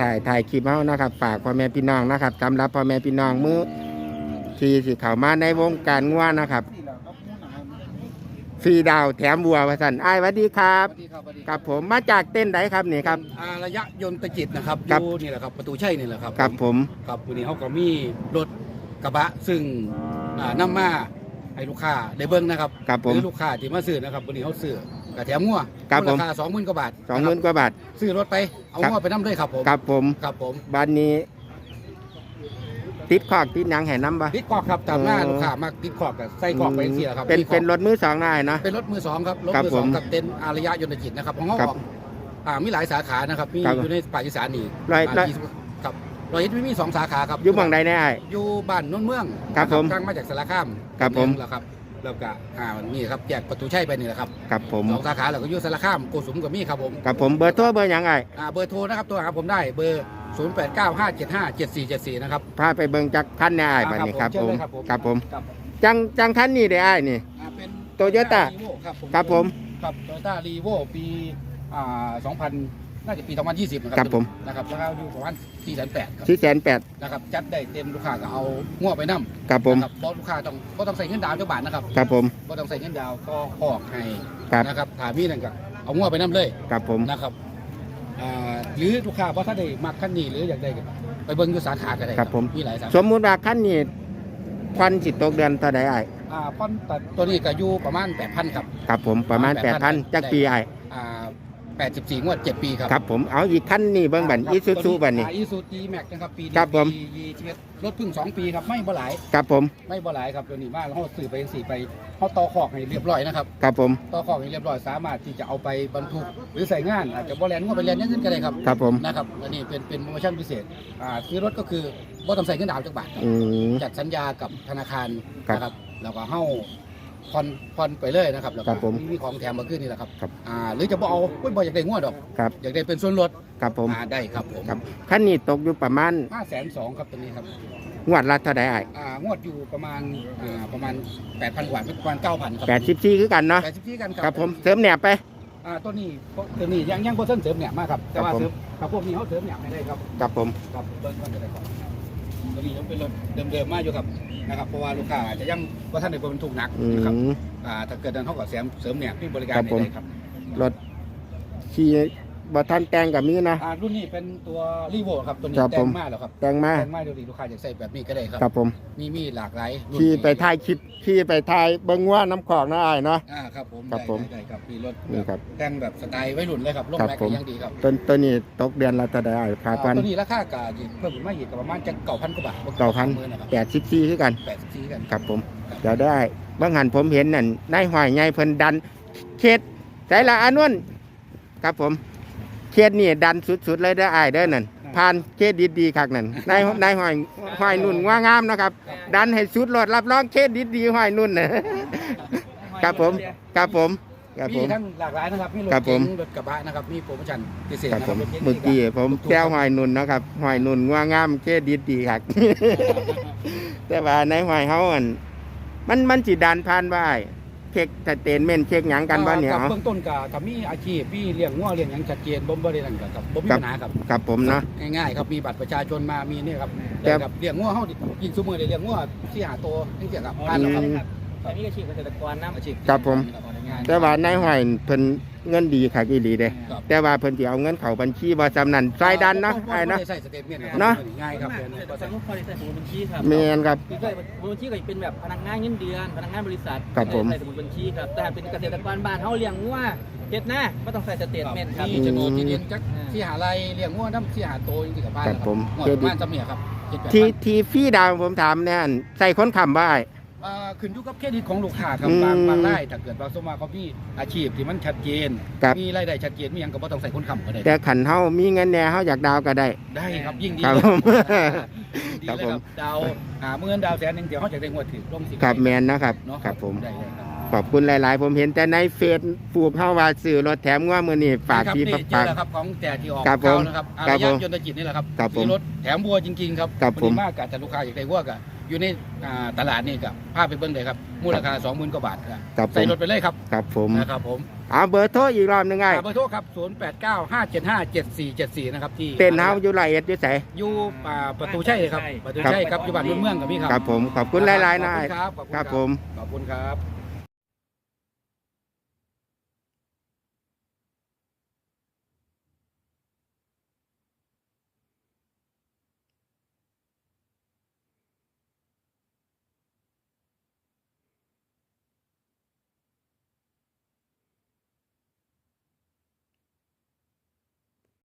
ถ่ายถ่ายคลิปเฮานะครับ ฝากพ่อแม่พี่น้องนะครับสำหรับพ่อแม่พี่น้องมือที่สิเข้ามาในวงการง่วนะครับฟรีดาวแถมบัวพระสันอ้ายสวัสดีครับสวัสดีครับสวัสดีครับผมมาจากเต้นไหนครับนี่ครับ อาระยะยนตจิตนะครับอครับ ยู่นี่แหละครับประตูชัยนี่แหละครับครับผม ครับวันนี้เขาก็มีรถกระบะซึ่งอ่านำมาให้ลูกค้าได้เบิ้งนะครับครับผม หรือลูกค้าที่มาซื้อนะครับวันนี้เขาซื้อ กระแถมงัวครับผม ราคาสองหมื่นกว่าบาทสองหมื่นกว่าบาท ซื้อรถไปเอาครับ งัวไปน้ำด้วยครับผมครับผมครับผมบ้านนี้ ติดขอกติดหยังแห่น้ำบ่ติดขอบครับตามหน้าเออลูกค้ามาติดขอบกับใส่ขอบไปเสียครับเป็นติดขอบเป็นรถมือสองได้นะเป็นรถมือสองครับรถครับมือสองผมกับเต็นท์อารยะยนตจิตนะครับของเขาครับออกอ่ามีหลายสาขานะครับมีครับอยู่ในภาคอีสานนี่ร้อยาร้อยยี่สิบครับร้อยเอ็ดมีสองสาขาครับ อยู่หม่องใดแน่อ้ายอยู่บ้านโนนเมืองครับผมทางมาจากสารคามครับผม แล้วครับ แล้วก็อ่านี่ครับแยกประตูชัยไปนี่แหละครับครับผมสองสาขาแล้วก็อยู่สารคามโกสุมกับมีครับผมครับผมเบอร์โทรเบอร์หยังไงอ่าเบอร์โทรนะครับตัวหาผมได้เบอร์ 0 8 9 5 7 5 7 4 7 4 นะครับพาไปเบิ่งจักคันแน่อ้ายบัดนี้ครับเชิญผมเลยครับผม ครับผมครับจังจังคันนี้ได้อ้ายนี่ อ่าเป็น Toyota Revo ครับผมครับผม ครับโตโยต้ารีโวปีอ่า2000 น่าจะปี 2020นะครัครับผม นะครับแล้วก็อยู่ประมาณ4,800ครับ สี่แสนแปดนะครับจัดได้เต็มลูกค้าก็เอาง้อไปนํครับผม นะครับเพราะลูกค้าต้องก็ต้องใส่เงินดาวน์เจ้าบาทนะครับครับผม ก็ต้องใส่เงินดาวน์ก็ออกให้ครับ นะครับถามมีนั่นก็เอาง้อไปนํเลยครับผม นะครับอ่าหรือลูกค้าเพราะถ้าได้มักคันนี้หรืออยากได้ก็ไปเบิ่งอยู่สาขาก็ได้ครับผม มีหลายสาสขามมุติว่าคันนี้ควันสิตกเดือนเท่าใดอ้ายอ่าพอนตัดตัวนี้ก็อยู่ประมาณ8,000ครับ ครับผมประมาณประมาณ8,000จักปีอ้ายอ่า 84 งวด 7 ปีครับครับผมเอาอีกคันนี้เบิ่งบัดอีซูซูบัดนี้อีซูจีแม็กนะครับปีนี้ครับผมปี21รถเพิ่ง 2 ปีครับไม่บ่หลายครับผมไม่บ่หลายครับตัวนี้มาแล้วเขาสื่อไปสี่ไปเขาต่อขอกให้เรียบร้อยนะครับครับผมต่อขอกให้เรียบร้อยสามารถที่จะเอาไปบรรทุกหรือใส่งานอาจจะบ่แลนงวดไปแลนอยังอื่นก็ได้ครับครับผมนะครับอันนี้เป็นเป็นโปรโมชั่นพิเศษอ่าซื้อรถก็คือบ่ต้องใส่เงินดาวน์จักบาทครับอืมจัดสัญญากับธนาคารครับนะครับแล้วก็เฮา ผ่อนผ่อนไปเลยนะครับแล้วครัก็บผมมีของแถมมาขึ้นนี่แหละครับครับ อ่าหรือจะบ่เอาอุ้ยบ่อยากได้งวดดอก ครับอยากได้เป็นส่วนลดครับผมอ่าได้ครับผมครับคันนี้ตกอยู่ประมาณห้าแสนสองครับตัวนี้ครับงวดละเท่าใดอ้ายอ่างวดอยู่ประมาณอ่าประมาณแปดพันกว่าประมาณเก้าพันครับ84คือกันเนาะแปดสิบที่กันครับผมเสริมแหนบไป อ่าตัวนี้ตัวนี้ยังยังบ่เสริมเสริมเนี่ยมากครับแต่ว่าครับผม เสริมกับพวกนี้เขาเสริมเนี่ยไม่ได้ครับครับผม ครับเบิ้งก่อนก็ได้ครับ ตัวนี้ยังเป็นรถเดิมๆมากอยู่ครับนะครับเพราะว่าลูกค้าอาจจะยังว่าท่านในบนทุกหนักอืนะครับม อ่าถ้าเกิดดันเขาก็เสริมเสริมเนี่ยที่บริการครับผม ได้ครับรถขี่ บ่ทันแต่งกับมีนะอ่ารุ่นนี้เป็นตัวรีโวครับตัวนี้ครับแต่ผงมมาแล้วครับแต่งมาแต่งมาเดี๋ยวนี้ลูกค้าอยากใส่แบบนี้ก็ได้ครับครับผมมีมีหลากหลายรุ่นขี่ไปถ่ายคลิปขี่ไปถ่ายเบิ่งว่าน้ำขอกนะอ้ายเนาะ อ่าครับผมครับได้ผมได้ได้ครับมีรถนี่ครับแต่งแบบสไตล์วัยรุ่นเลยครับลงครับแม็กผมยังดีครับต้นต้นนี้ตกเดือนละเท่าใดอ้ายค่าอ่าควัน ตัวนี้ราคากาเพิ่มขึ้นมาอีกก็ประมาณจะเก้าพันกว่าบาทเก้าพันมื่นะครับ84คือกันแปดสิบสี่กันครับผมเดี๋ยวได้บางหันผมเห็นนั่นนายห้อยใหญ่เพิ่นดันเขตใจละอานวนครับผม เขตนี่ดันสุดๆเลยเด้ออ้ายเด้อนั่นผ่านเขตดีๆคักนั่นนายนายห้อยห้อยนุ่นว่างามนะครับ ดันให้สุดรถรับรองเขตดีๆห้อยนุ่นน่ะครับผมครับผมครับผมีม ทั้งหลากหลายนะครับมีรถครับผเก๋ม งรถกระบะนะครับมีโปรโมชั่นพิเศษครับนะผมรถก๋งเมื่อกี้ผมถูกๆแก้วห้อยนุ่นนะครับห้อยนุ่นว่างามเขตดีๆครับแต่ว่านายห้อยเฮาอันมันมันสิดันผ่านว่า เช็คสเตนเมนต์เช็คหยังกันบ้านเนี่ยอ่เอาเบื้องต้นก็ถ้ามีอาชีพพี่เลี้ยงงัวเลี้ยงหยังชัดเจนบ่บ่ได้นั่นก็ครับบ่มีครับปัญหาครับครับผมเนาะง่ายๆครับมีบัตรประชาชนมามีเนี่ยครับแต่ได้ครับเลี้ยงงัวเฮาดิกินซุมื้อได้เลี้ยงงัวที่หาตัวจังซี่ครับผ่านแล้วครับอืมแต่มีอาชีพเกษตรกรน้ำอาชีพครับผมง่ายๆแต่ว่านายห้อยเพิ่น เงินดีคักอีหลีเด้ครับ แต่ว่าเพิ่นสิเอาเงินเข้าบัญชีบ่จำนั้นซอยดันเนาะไอ้เนาะบ่ได้ใส่สเตทเมนต์เนาะ ง่ายครับเกเดี๋ยวษนี้ตรกรทุกคนใส่สมุดบัญชีครับแม่นครับ คือใส่สมุดบัญชีก็จะเป็นแบบพนักงานเงินเดือน พนักงานบริษัทครับผม ใส่สมุดบัญชีครับ แต่เป็นเกษตรกรบ้านเขาเลี้ยงงัวเฮ็ดนะไม่ต้องใส่สเตทเมนต์ครับ มีโฉนดที่ดินจักที่หาไรเลี้ยงงัวน้ำที่หาโตจริงๆกับบ้านครับผม หมดบ้านจำเนี่ยครับเจ็ดแปดที่พันที่ฟรีดาวน์ผมถามแน่นใส่คนค้ำบ่อ้าย อ่าขึ้นอยู่กับเครดิตของลูกค้าครับอืมบางบางรายถ้าเกิดว่าสมมาเขามีอาชีพที่มันชัดเจน ครับ มีรายได้ชัดเจนมีหยังก็บ่ต้องใส่คนค้ำก็ได้ แต่ขันเฮามีเงินแหน่เฮาอยากดาวก็ได้ ได้ครับยิ่งดีครับเลยผมดีครับเลยผมครับดาวหาเมื่อนดาวแสนหนึงเดี๋ยวเขาจะได้งวดถือลงสิครับแมนนะครับเนาะครับผม ได้เลยครับขอบคุณหลาย ๆ ผมเห็นแต่ในเฟซฟูกเฮาว่าซื้อรถแถมงัวมื้อนี้ฝากครับพี่นี่ฝากเจอฝากแล้วครับของแต่ที่ออกครับผมข่าวนะครับอาครัรบยะผมยนตจิตนี่แหละครับครับผมรถแถมบัวจริงๆครับครับผมวันนี้มากกับแต่ลูกค้าอยากได้วัวกับ อยู่ในอ่าตลาดนี่กับภาพไปเบิ้งเลยครับมูลค่า20,000กว่าบาทครับครับผใส่มรถไปเลยครับครับผมนะครับผมเอาเบอร์โทรอีกรอบหนึงไงอ่าเบอร์โทรครับ0895757474นะครับที่เต้นเฮาอยู่ละเอียดอยู่ไส อยู่อ่าประตูชัยครับประตูชัยครับอยู่บ้านรุ่นเมืองกับพี่คครัรับบผมขอบคุณหลายๆนะขอบคุณครับขอบคุณครับผม ขอบคุณครับ